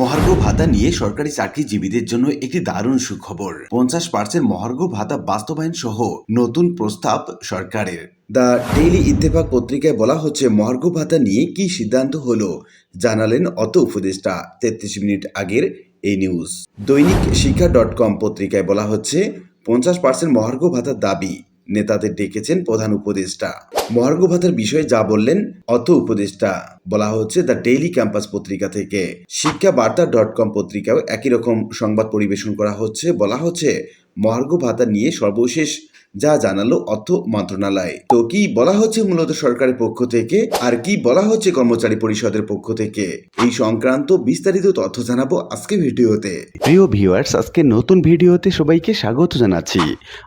মহার্ঘ ভাতা নিয়ে সরকারি চাকরিজীবীদের জন্য একটি দারুণ সুখবর। পঞ্চাশ পার্সেন্ট মহার্ঘ ভাতা বাস্তবায়ন সহ নতুন প্রস্তাব সরকারের। দ্য ডেইলি ইত্তেফাক পত্রিকায় বলা হচ্ছে, মহার্ঘ ভাতা নিয়ে কি সিদ্ধান্ত হলো, জানালেন অত উপদেষ্টা। তেত্রিশ মিনিট আগের এই নিউজ। দৈনিক শিক্ষা ডট কম পত্রিকায় বলা হচ্ছে, পঞ্চাশ পার্সেন্ট মহার্ঘ ভাতার দাবি নেতাদের ডেকেছেন প্রধান উপদেষ্টা। মহার্ঘ ভাতার বিষয়ে যা বললেন, অর্থ উপদেষ্টা, বলা হচ্ছে দ্য ডেইলি ক্যাম্পাস পত্রিকা থেকে। শিক্ষা বার্তা ডট কম পত্রিকাও একই রকম সংবাদ পরিবেশন করা হচ্ছে, বলা হচ্ছে মহার্ঘ ভাতা নিয়ে সর্বশেষ যা জানালো অর্থ মন্ত্রণালয়। তো কি বলা হচ্ছে মূলত সরকারের পক্ষ থেকে? আর কি বলা হচ্ছে কর্মচারী পরিষদের পক্ষ থেকে? এই সংক্রান্ত বিস্তারিত তথ্য জানাব আজকে ভিডিওতে। প্রিয় ভিউয়ার্স আজকে নতুন ভিডিওতে সবাইকে স্বাগত জানাচ্ছি।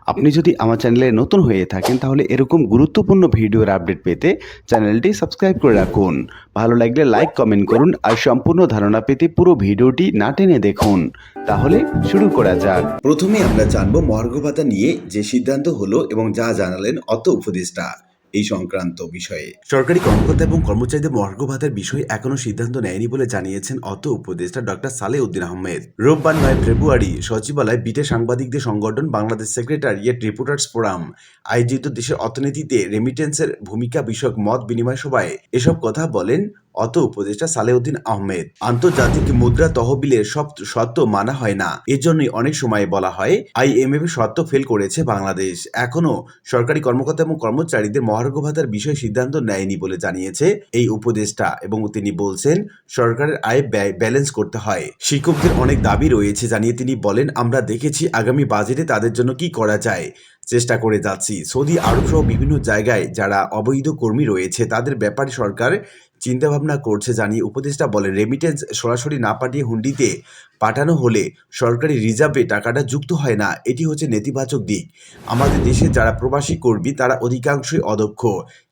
আপনি যদি আমার চ্যানেলে নতুন হয়ে থাকেন তাহলে এরকম গুরুত্বপূর্ণ ভিডিওর আপডেট পেতে চ্যানেলটি সাবস্ক্রাইব করে রাখুন। ভালো লাগলে লাইক কমেন্ট করুন আর সম্পূর্ণ ধারণা পেতে পুরো ভিডিওটি না টেনে দেখুন। তাহলে শুরু করা যাক। প্রথমে আমরা জানব মহার্ঘ ভাতা নিয়ে যে সিদ্ধান্ত হলো এবং যা জানালেন অত উপদেষ্টা এই সংক্রান্ত বিষয়ে। সরকারি কর্মকর্তা এবং কর্মচারীদের মহার্ঘ ভাতার বিষয়ে এখনও সিদ্ধান্ত নেয়নি বলে জানিয়েছেন অত উপদেষ্টা ডক্টর সালে উদ্দিন আহমেদ। রোববার নয় ফেব্রুয়ারি সচিবালয় বিটে সাংবাদিকদের সংগঠন বাংলাদেশ সেক্রেটারিয়েট রিপোর্টার্স ফোরাম, আয়োজিত দেশের অর্থনীতিতে রেমিটেন্সের ভূমিকা বিষয়ক মত বিনিময় সভায় এসব কথা বলেন অত উপদেষ্টা সালেউদ্দিন আহমেদ। আন্তর্জাতিক মুদ্রা তহবিলের সব শর্ত মানা হয় না। এজন্যই অনেক সময় বলা হয়, আইএমএফ শর্ত ফেল করেছে বাংলাদেশ। এখনও সরকারি কর্মকর্তা এবং কর্মচারীদের মহার্ঘ ভাতার বিষয়ে সিদ্ধান্ত নেয়নি বলে জানিয়েছে এই উপদেষ্টা এবং তিনি বলছেন, সরকারের আয় ব্যয় ব্যালেন্স করতে হয়। শিক্ষকদের অনেক দাবি রয়েছে জানিয়ে তিনি বলেন, আমরা দেখেছি আগামী বাজেটে তাদের জন্য কি করা যায়। চেষ্টা করে যাচ্ছি। সৌদি আরব সহ বিভিন্ন জায়গায় যারা অবৈধ কর্মী রয়েছে, তাদের ব্যাপারে সরকার চিন্তাভাবনা করছে জানিয়ে উপদেষ্টা বলেন রেমিটেন্স সরাসরি না পাঠিয়ে হুন্ডিতে পাঠানো হলে সরকারি রিজার্ভে টাকাটা যুক্ত হয় না। এটি হচ্ছে নেতিবাচক দিক। আমাদের দেশে যারা প্রবাসী কর্মী, তারা অধিকাংশই অদক্ষ।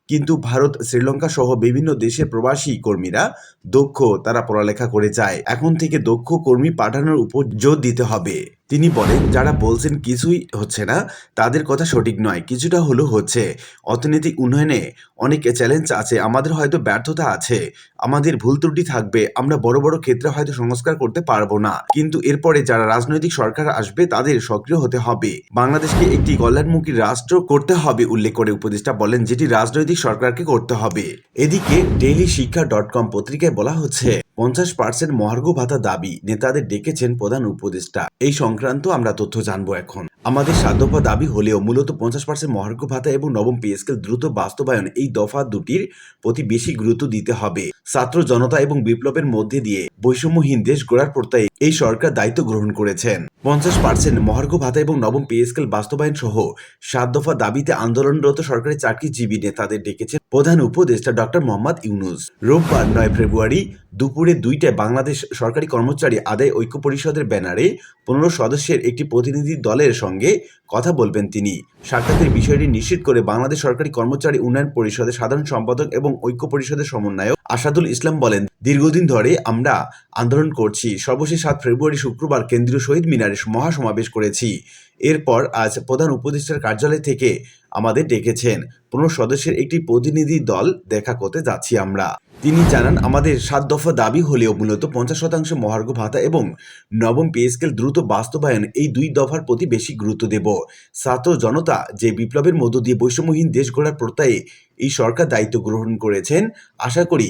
কিন্তু ভারত, শ্রীলঙ্কা সহ বিভিন্ন দেশের প্রবাসী কর্মীরা দক্ষ, তারা পড়ালেখা করে যায়। এখন থেকে দক্ষ কর্মী পাঠানোর উপর জোর দিতে হবে। তিনি বলেন, যারা বলছেন কিছুই হচ্ছে না, তাদের কথা সঠিক নয়। কিছুটা হলেও হচ্ছে। অর্থনৈতিক উন্নয়নে অনেক চ্যালেঞ্জ আছে। আমাদের হয়তো ব্যর্থতা আছে। আমাদের ভুল ত্রুটি থাকবে। আমরা বড় বড় ক্ষেত্রে হয়তো সংস্কার করতে পারব না। কিন্তু এরপরে যারা রাজনৈতিক সরকার আসবে, তাদের সক্রিয় হতে হবে। বাংলাদেশকে একটি কল্যাণমুখী রাষ্ট্র করতে হবে, উল্লেখ করে উপদেষ্টা বলেন, যেটি রাজনৈতিক সরকারকে করতে হবে। এদিকে ডেইলি শিক্ষা ডট কম পত্রিকায় বলা হচ্ছে পঞ্চাশ পার্সেন্ট মহার্ঘ ভাতা দাবি নেতাদের ডেকেছেন প্রধান উপদেষ্টা। এই সংক্রান্ত আমরা তথ্য জানব এখন। আমাদের দফা দাবি হলেও মূলত পঞ্চাশ পার্সেন্ট মহার্ঘ ভাতা এবং নবম পে স্কেল দ্রুত বাস্তবায়ন এই দফা দুটির প্রতি বেশি গুরুত্ব দিতে হবে। ছাত্র জনতা এবং বিপ্লবের মধ্যে দিয়ে বৈষম্যহীন দেশ গড়ার প্রত্যয়ে এই সরকার দায়িত্ব গ্রহণ করেছেন। পঞ্চাশ পার্সেন্ট মহার্ঘ ভাতা এবং নবম পে স্কেল বাস্তবায়ন সহ সাত দফা দাবিতে আন্দোলনরত সরকারি চাকরিজীবী নেতাদের ডেকেছেন প্রধান উপদেষ্টা ডক্টর মোহাম্মদ ইউনুস। রোববার নয় ফেব্রুয়ারি দুপুরে দুইটায় বাংলাদেশ সরকারি কর্মচারী আদায় ঐক্য পরিষদের ব্যানারে পনেরো সদস্যের একটি প্রতিনিধি দলের সঙ্গে কথা বলবেন তিনি। সাক্ষাতের বিষয়টি নিশ্চিত করে বাংলাদেশ সরকারি কর্মচারী উন্নয়ন পরিষদের সাধারণ সম্পাদক এবং ঐক্য পরিষদের সমন্বয়ক আসাদুল ইসলাম বলেন, দীর্ঘদিন ধরে আমরা আন্দোলন করছি। সর্বশেষ সাত ফেব্রুয়ারি শুক্রবার কেন্দ্রীয় শহীদ মিনারে মহাসমাবেশ করেছি। এরপর আজ প্রধান উপদেষ্টার কার্যালয় থেকে আমাদের ডেকেছেন পনেরো সদস্যের একটি প্রতিনিধি দল দেখা করতে যাচ্ছি আমরা। তিনি জানান, আমাদের সাত দফা দাবি হলেও মূলত পঞ্চাশ শতাংশ মহার্ঘ ভাতা এবং নবম পে স্কেল দ্রুত বাস্তবায়ন এই দুই দফার প্রতি বেশি গুরুত্ব দেব। ছাত্র জনতা যে বিপ্লবের মধ্য দিয়ে বৈষম্যহীন দেশ গড়ার প্রত্যয়ে এই সরকার দায়িত্ব গ্রহণ করেছেন, আশা করি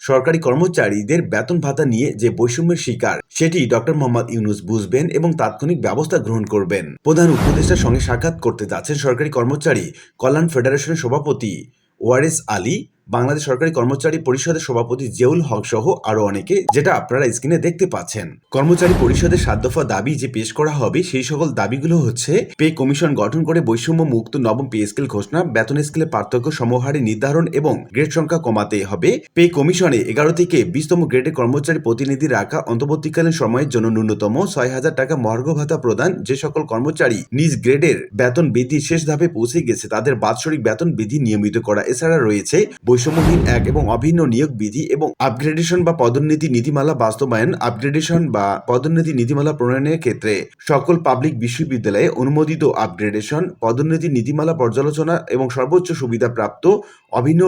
সরকারি কর্মচারীদের বেতন ভাতা নিয়ে যে বৈষম্যের শিকার, সেটি ডক্টর মোহাম্মদ ইউনুস বুঝবেন এবং তাৎক্ষণিক ব্যবস্থা গ্রহণ করবেন। প্রধান উপদেষ্টার সঙ্গে সাক্ষাৎ করতে যাচ্ছেন সরকারি কর্মচারী কল্যাণ ফেডারেশনের সভাপতি ওয়ারেস আলী। বাংলাদেশ সরকারি কর্মচারী পরিষদের সভাপতি জিয়াউল হক সহ আরও অনেকে, যেটা আপনারা স্ক্রিনে দেখতে পাচ্ছেন। কর্মচারী পরিষদের সাত দফা দাবি যে পেশ করা হবে, সেই সকল দাবিগুলো হচ্ছে, পে কমিশন গঠন করে বৈষম্য মুক্ত নবম পে স্কেল ঘোষণা, বেতন স্কেলের পার্থক্য সমহারে নির্ধারণ এবং গ্রেড সংখ্যা কমাতে হবে। পে কমিশনে এগারো থেকে বিশতম গ্রেডের কর্মচারী প্রতিনিধি রাখা অন্তর্বর্তীকালীন সময়ের জন্য ন্যূনতম ছয় হাজার টাকা মহার্ঘ ভাতা প্রদান। যে সকল কর্মচারী নিজ গ্রেডের বেতন বৃদ্ধি শেষ ধাপে পৌঁছে গেছে, তাদের বাৎসরিক বেতন বিধি নিয়মিত করা এছাড়া রয়েছে। বৈষম্যহীন এক এবং অভিন্ন নিয়োগ বিধি এবং আপগ্রেডেশন বা পদোন্নতি নীতিমালা বাস্তবায়ন আপগ্রেডেশন বা পদোন্নতি নীতিমালা প্রণয়নের ক্ষেত্রে সকল পাবলিক বিশ্ববিদ্যালয়ে অনুমোদিত আপগ্রেডেশন পদোন্নতি নীতিমালা পর্যালোচনা এবং সর্বোচ্চ সুবিধা প্রাপ্ত অভিন্ন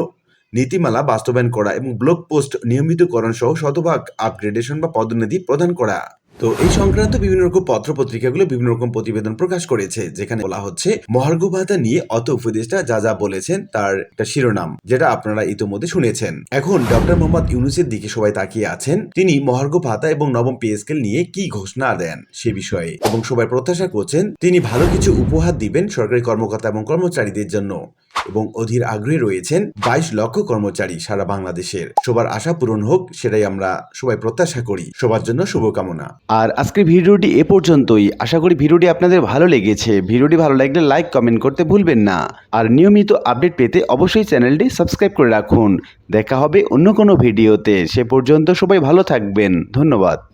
নীতিমালা বাস্তবায়ন করা এবং ব্লক পোস্ট নিয়মিতকরণ সহ শতভাগ আপগ্রেডেশন বা পদোন্নতি প্রদান করা। তো এই সংক্রান্ত বিভিন্ন রকম পত্র পত্রিকাগুলো বিভিন্ন রকম প্রতিবেদন প্রকাশ করেছে, যেখানে বলা হচ্ছে, মহার্ঘ ভাতা নিয়ে অত উপদেষ্টা যা যা বলেছেন তার একটা শিরোনাম, যেটা আপনারা ইতিমধ্যে শুনেছেন। এখন ডক্টর মোহাম্মদ ইউনুসের দিকে সবাই তাকিয়ে আছেন, তিনি মহার্ঘ ভাতা এবং নবম পে স্কেল নিয়ে কি ঘোষণা দেন সে বিষয়ে, এবং সবাই প্রত্যাশা করছেন তিনি ভালো কিছু উপহার দিবেন সরকারি কর্মকর্তা এবং কর্মচারীদের জন্য। এবং অধীর আগ্রহে রয়েছেন বাইশ লক্ষ কর্মচারী সারা বাংলাদেশের। সবার আশা পূরণ হোক, সেটাই আমরা সবাই প্রত্যাশা করি। সবার জন্য শুভকামনা। আর আজকের ভিডিওটি এ পর্যন্তই। আশা করি ভিডিওটি আপনাদের ভালো লেগেছে। ভিডিওটি ভালো লাগলে লাইক, কমেন্ট করতে ভুলবেন না। আর নিয়মিত আপডেট পেতে অবশ্যই চ্যানেলটি সাবস্ক্রাইব করে রাখুন। দেখা হবে অন্য কোনো ভিডিওতে। সে পর্যন্ত সবাই ভালো থাকবেন। ধন্যবাদ।